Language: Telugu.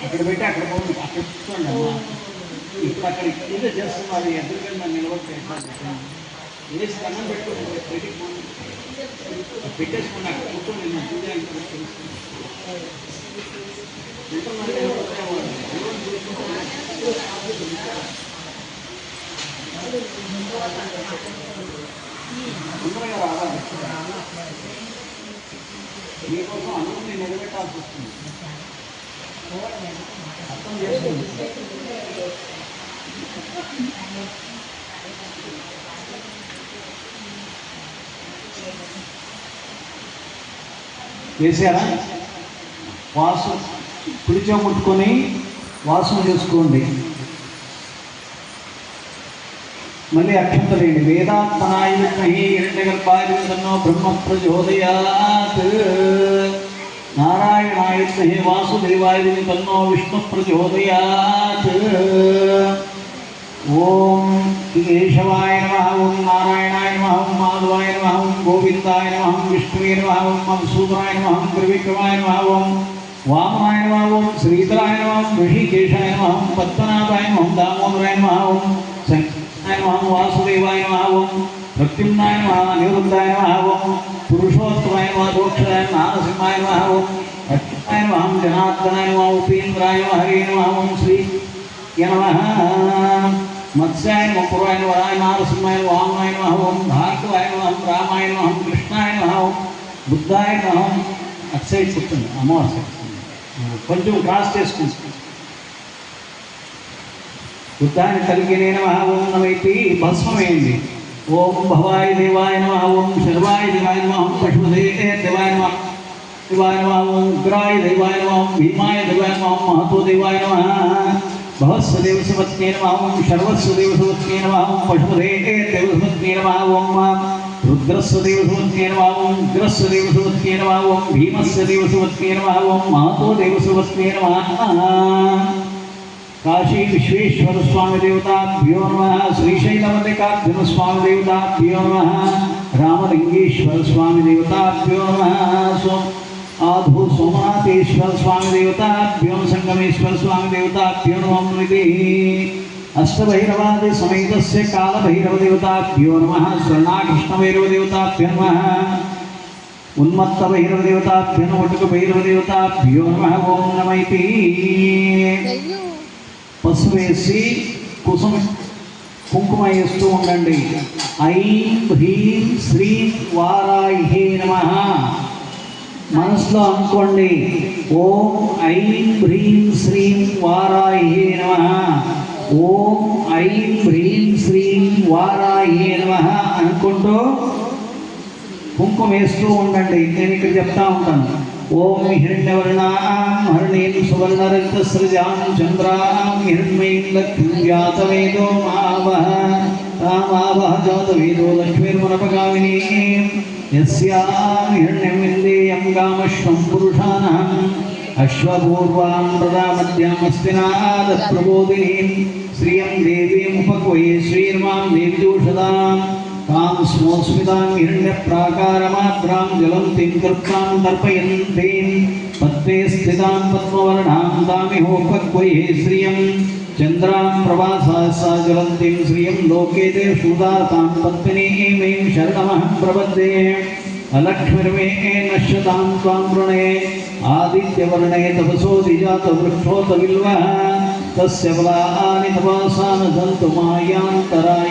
అక్కడ పెట్టి అక్కడ పోండి అక్కడ కూర్చోండి అమ్మా. ఇప్పుడు అక్కడ ఏదో చేస్తున్నారు ఎదురుగా నన్ను నిలబడి వేసి దండం పెట్టుకోండి బయటికి పోండి పెట్టేసుకోండి అక్కడ కూర్చోండి నేను పూజ అంటే తెలుసుకుంటాను మీకోసం అనుకుని నిలబెట్టాల్సి వస్తుంది. చేశారా వాసు కుడిచో ముట్టుకొని వాసన చేసుకోండి. మళ్ళీ అక్షంతలేండి వేదాత్మనాయ విద్మహి హిరణ్యగర్భాయ బ్రహ్మ ప్రచోదయాత్ नारायणाय स्महे वासुदेवाय तन्नो विष्णुप्रचोदयात् ॐ केशवाय नमः ॐ नारायणाय नमः ॐ माधवाय नमः ॐ गोविन्दाय नमः ॐ विष्णुवे नमः ॐ मधुसूदनाय नमः ॐ त्रिविक्रमाय नमः ॐ वामनाय नमः ॐ श्रीधराय नमः ॐ ऋषिकेशाय नमः ॐ पद्मनाभाय नमः ॐ दामोदराय नमः ॐ सङ्कीर्तनाय नमः वासुदेवाय नमः ॐ నమ ఓం ప్రత్యుమ్నాయ నమ పురుషోత్తమాయ నమ నారసింహాయ నమ ఓం అచ్యుతాయ జనార్దనాయ నమ ఉపేంద్రాయ హరే నమ శ్రీ నమ మత్స్యాయ మకురాయ వరాయ నారసింహాయ వామనాయ నమ భార్గవాయ నమ ఓం రామాయ నమ కృష్ణాయ నమ బుద్ధాయ నమ ఓం అటు సైడ్ కూర్చోండి అమ్మవారి కొంచెం క్రాస్ చేసుకుంది బుద్ధాన్ని కలిగి నేను ఓం నమైతే భస్మమైంది ओम भवाय देवाय नम ओं शर्वाय देवाय नम ओम पशुधे देवाय नम देवाय नम ओं उग्राय देवाय नम ओम भीमाय देवाय नम ओम महतो देवाय नम भवस्व देवसवत्ये नमः ओम सर्वस्व देवसवत्ये नमः ओम पशुधे देवसवत्ये नमः ओम रुद्रस्व देवसवत्ये नम ओं उग्रस्व देवसवत्ये नमः ओम भीमस्व देवसवत्ये नमः ओम महतो देवसवत्ये नमः కాశీ విశ్వేశ్వర స్వామి దేవతాభ్యో నమ శ్రీశైలమల్లికార్జున స్వామి దేవతాభ్యో నమ రామలింగేశ్వర స్వామి దేవతాభ్యో నమ సో ఆధు సోమనాథేశ్వర స్వామి దేవతాభ్యో సంగమేశ్వర స్వామి దేవతాభ్యో నమం నిధి అష్టభైరవాది సమేతస్య కాలభైరవ దేవతాభ్యో నమ స్వర్ణాకృష్ణ భైరవ దేవతాభ్యో నమ ఉన్మత్త భైరవ దేవతాభ్యో నమ వటుక భైరవ దేవతాభ్యో నమ ఓం నమైతి పసుపు వేసి కుసుమ కుంకుమ వేస్తూ ఉండండి. ఐం హ్రీం శ్రీం వారాహే నమ. మనసులో అనుకోండి. ఓం ఐం హ్రీం శ్రీం వారాహే నమ. ఓం ఐం హ్రీం శ్రీం వారాహే నమ అనుకుంటూ కుంకుమ వేస్తూ ఉండండి. నేను ఇక్కడ చెప్తా ఉంటాను. ॐ हिरण्यवर्णां हरणीं सुवर्णरक्तसृजां चन्द्रां हिरण्मयीं लक्ष्मीं व्यातवेदो मावः तामावः जातवेदो लक्ष्मीर्वनपगामिनीं यस्यां हिरण्यमिन्द्रियं गामश्वं पुरुषाणाम् अश्वपूर्वां तदा मध्यामस्मिनादप्रबोधिनीं श्रियं देवीमुपक्वये श्रीर्मां देवीदूषदाम् तां स्मोऽस्मितां हिरण्यप्राकारमाद्रां जलं तिं कृत्वां तर्पयन्तीं पद्मे स्थितां पद्मवर्णां तामिहोपक्वैः श्रियं चन्द्रां प्रवासा सा ज्वलन्तीं श्रियं लोके ते सुदातां पत्नीमीं शरणमहं प्रपद्ये अलक्ष्मिर्मे नश्यतां त्वां वृणे आदित्यवर्णे तपसो दिजातवृक्षोतबिल्वः तस्य बलानि तपासा सन्तु मायान्तराय